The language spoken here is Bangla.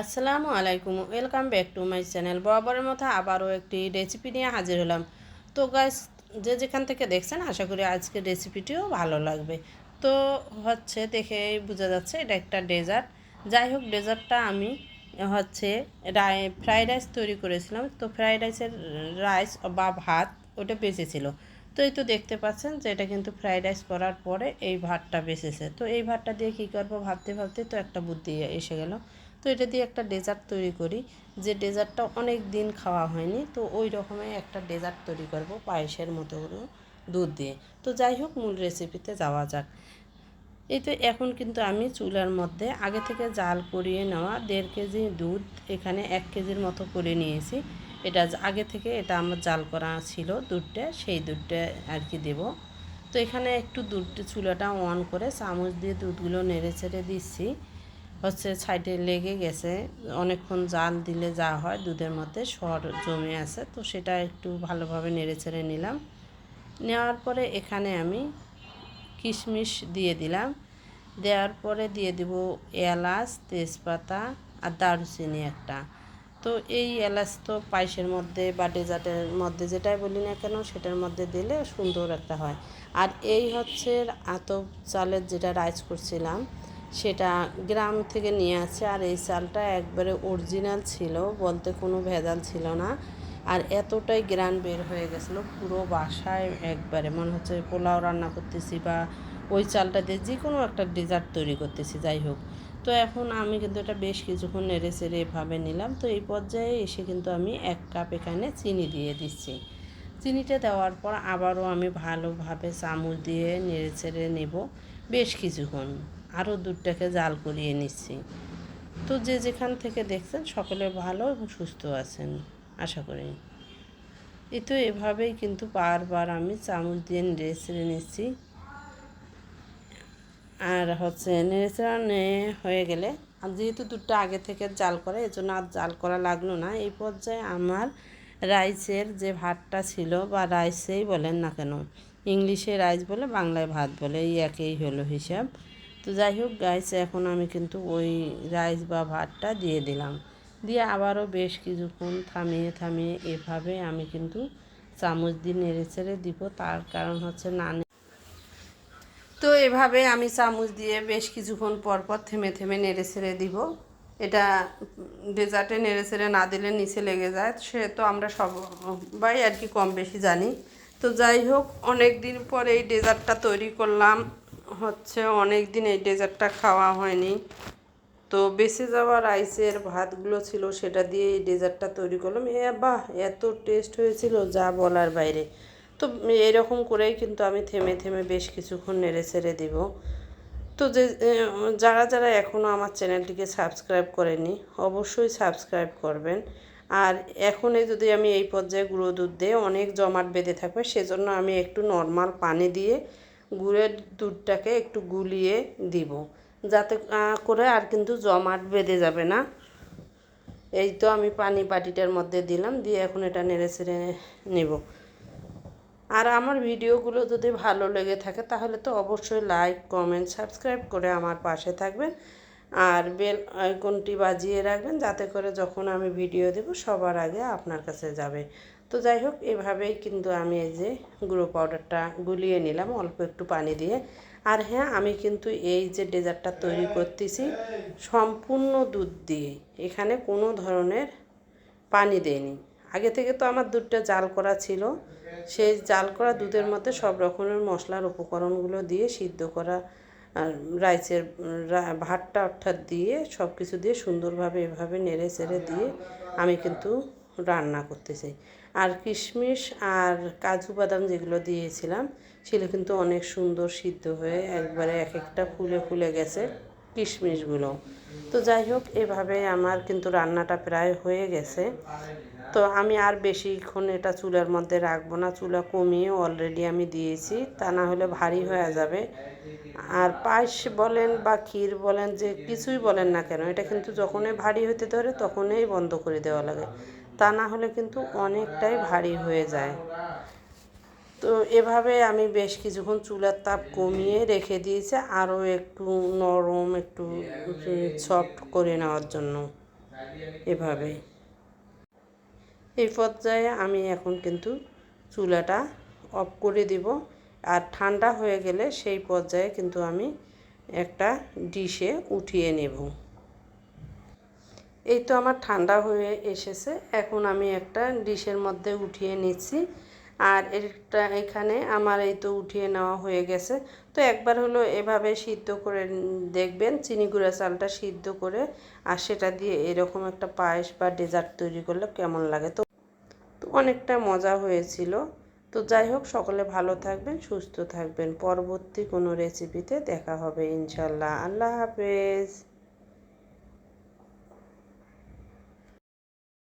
আসসালামু আলাইকুম, welcome back to my channel. বরাবরের মতো আবারও একটি রেসিপি নিয়ে হাজির হলাম। তো গাইস যে যেখান থেকে দেখছেন, আশা করি আজকের রেসিপিটিও ভালো লাগবে। তো হচ্ছে দেখে বোঝা যাচ্ছে, এটা একটা ডেজার্ট যাই হোক ডেজার্টটা আমি হচ্ছে রাই ফ্রাইড রাইস তৈরি করেছিলাম। তো ফ্রাইড রাইসের রাইস বা ভাত, ওটা বেঁচেছিল তো এই তো দেখতে পাচ্ছেন যে এটা কিন্তু ফ্রাইড রাইস করার পরে এই ভাতটা বেঁচেছে। তো এই ভাতটা দিয়ে কী করব? ভাবতে ভাবতে তো একটা বুদ্ধি এসে গেল। তো এটা দিয়ে একটা ডেজার্ট তৈরি করি। যে ডেজার্টটা অনেক দিন খাওয়া হয়নি, তো ওই রকমের একটা ডেজার্ট তৈরি করব পায়েসের মতো করে দুধ দিয়ে। তো যাই হোক, মূল রেসিপিতে যাওয়া যাক। এই তো এখন কিন্তু আমি চুলার মধ্যে আগে থেকে জাল করিয়ে নেওয়া দেড় কেজি দুধ এখানে এক কেজির মতো করে নিয়েছি। এটা আগে থেকে এটা আমার জাল করা ছিল দুধটা, সেই দুধটা আর কি দেব। তো এখানে একটু দুধ, চুলাটা অন করে চামচ দিয়ে দুধগুলো নেড়ে ছেড়ে দিচ্ছি। হচ্ছে সাইডে লেগে গেছে, অনেকক্ষণ জাল দিলে যা হয়, দুধের মধ্যে সর জমে আছে, তো সেটা একটু ভালোভাবে নেড়ে ছেড়ে নিলাম। নেওয়ার পরে এখানে আমি কিশমিশ দিয়ে দিলাম। দেওয়ার পরে দিয়ে দিব এলাচ, তেজপাতা আর দারুচিনি একটা। তো এই এলাচ তো পায়েসের মধ্যে বা ডেজার্টের মধ্যে যেটাই বলি না কেন, সেটার মধ্যে দিলে সুন্দর একটা হয়। আর এই হচ্ছে আতপ চালের যেটা রাইস করছিলাম সেটা গ্রাম থেকে নিয়ে আসছে আর এই চালটা একবারে অরিজিনাল ছিল, বলতে কোনো ভেজাল ছিল না। আর এতটাই গ্রান বের হয়ে গেছিল, পুরো বাসায় একবারে। মনে হচ্ছে পোলাও রান্না করতেছি বা ওই চালটা দিয়ে যে কোনো একটা ডেজার্ট তৈরি করতেছি, যাই হোক। তো এখন আমি কিন্তু এটা বেশ কিছুক্ষণ নেড়ে চেড়ে এভাবে নিলাম। তো এই পর্যায়ে এসে কিন্তু আমি এক কাপ এখানে চিনি দিয়ে দিচ্ছি। চিনিটা দেওয়ার পর আবারও আমি ভালোভাবে চামচ দিয়ে নেড়ে চেড়ে নেব বেশ কিছুক্ষণ। আরও দুধটাকে জাল করিয়ে নিচ্ছি। তো যে যেখান থেকে দেখছেন সকলে ভালো এবং সুস্থ আছেন, আশা করি। এ তো এভাবেই কিন্তু বারবার আমি চামচ দিয়ে নেড়ে ছেড়ে নিচ্ছি। আর হচ্ছে নেড়ে হয়ে গেলে, আর যেহেতু দুধটা আগে থেকে জাল করে এজন্য আর জাল করা লাগল না। এই পর্যায়ে আমার রাইসের যে ভাতটা ছিল বা রাইসেই বলেন না কেন, ইংলিশে রাইস বলে বাংলায় ভাত বলে, এই একই হলো হিসাব। তো যাই হোক গাইস এখন আমি কিন্তু ওই রাইস বা ভাতটা দিয়ে দিলাম। দিয়ে আবারও বেশ কিছুক্ষণ থামিয়ে থামিয়ে এভাবে আমি কিন্তু চামচ দিয়ে নেড়ে ছেড়ে দিব। তার কারণ হচ্ছে না তো এভাবে আমি চামচ দিয়ে বেশ কিছুক্ষণ পর পর থেমে থেমে নেড়ে ছেড়ে দিব। এটা ডেজার্টে নেড়ে ছেড়ে না দিলে নিচে লেগে যায়। সে তো আমরা সবাই আর কি কম বেশি জানি। তো যাই হোক অনেক দিন পর এই ডেজার্টটা তৈরি করলাম। হচ্ছে অনেক দিন এই ডেজার্টটা খাওয়া হয়নি। তো বেঁচে যাওয়া রাইসের ভাতগুলো ছিল, সেটা দিয়ে এই ডেজার্টটা তৈরি করলাম। এ বাহ, এত টেস্ট হয়েছিল, যা বলার বাইরে। তো এরকম করেই কিন্তু আমি থেমে থেমে বেশ কিছুক্ষণ নেড়ে ছেড়ে দিব। তো যে যারা যারা এখনও আমার চ্যানেলটিকে সাবস্ক্রাইব করেনি অবশ্যই সাবস্ক্রাইব করবেন। আর এখনই যদি আমি এই পর্যায়ে গুঁড়ো দুধ দিয়ে অনেক জমাট বেঁধে থাকবে, সেজন্য আমি একটু নর্মাল পানি দিয়ে গুড়ের দুধটাকে একটু গুলিয়ে দিব। যাতে করে আর কিন্তু জমাট বেঁধে যাবে না। এই তো আমি পানি বাটিটার মধ্যে দিলাম, দিয়ে এখন এটা নেড়ে ছেড়ে নেব। আর আমার ভিডিওগুলো যদি ভালো লেগে থাকে, তাহলে তো অবশ্যই লাইক, কমেন্ট, সাবস্ক্রাইব করে আমার পাশে থাকবেন। আর বেল আইকনটি বাজিয়ে রাখবেন, যাতে করে যখন আমি ভিডিও দেব, সবার আগে আপনার কাছে যাবে। তো যাই হোক, এভাবেই কিন্তু আমি এই যে গুঁড়ো পাউডারটা গুলিয়ে নিলাম, অল্প একটু পানি দিয়ে। আর হ্যাঁ আমি কিন্তু এই যে ডেজার্টটা তৈরি করতেছি, সম্পূর্ণ দুধ দিয়ে। এখানে কোনো ধরনের পানি দেয়নি আগে থেকে তো আমার দুধটা জাল করা ছিল। সেই জাল করা দুধের মধ্যে সব রকমের মশলার উপকরণগুলো দিয়ে সিদ্ধ করা রাইসের ভাতটা অর্থাৎ দিয়ে সব কিছু দিয়ে সুন্দরভাবে এভাবে নেড়ে চেড়ে দিয়ে আমি কিন্তু রান্না করতে চাই আর কিশমিশ আর কাজু বাদাম যেগুলো দিয়েছিলাম, সেগুলো কিন্তু অনেক সুন্দর সিদ্ধ হয়ে একবারে এক একটা ফুলে ফুলে গেছে কিশমিশগুলো। তো যাই হোক, এভাবে আমার কিন্তু রান্নাটা প্রায় হয়ে গেছে। তো আমি আর বেশিক্ষণ এটা চুলার মধ্যে রাখব না, চুলা কমিয়ে অলরেডি আমি দিয়েছি, তা না হলে ভারী হয়ে যাবে। আর পায়েস বলেন বা ক্ষীর বলেন, যে কিছুই বলেন না কেন, এটা কিন্তু যখনই ভারী হতে ধরে তখনই বন্ধ করে দেওয়া লাগে। তা না হলে কিন্তু অনেকটাই ভারী হয়ে যায়। তো এভাবে আমি বেশ কিছুক্ষণ চুলার তাপ কমিয়ে রেখে দিয়েছি, আরও একটু নরম, একটু সফট করে নেওয়ার জন্য এভাবে। এই পর্যায়ে আমি এখন কিন্তু চুলাটা অফ করে দিব। আর ঠান্ডা হয়ে গেলে সেই পর্যায়ে কিন্তু আমি একটা ডিশে উঠিয়ে নেব। এই তো আমার ঠান্ডা হয়ে এসেছে। এখন আমি একটা ডিশের মধ্যে উঠিয়ে নিচ্ছি। আর এটা এখানে আমার এই তো উঠিয়ে নেওয়া হয়ে গেছে। তো একবার হলো এভাবে সিদ্ধ করে দেখবেন, চিনি গুঁড়া চালটা সিদ্ধ করে আর সেটা দিয়ে এরকম একটা পায়েস বা ডেজার্ট তৈরি করলে কেমন লাগে। তো তো অনেকটা মজা হয়েছিল। তো যাই হোক, সকলে ভালো থাকবেন, সুস্থ থাকবেন। পরবর্তী কোনো রেসিপিতে দেখা হবে ইনশাল্লাহ আল্লাহ হাফেজ।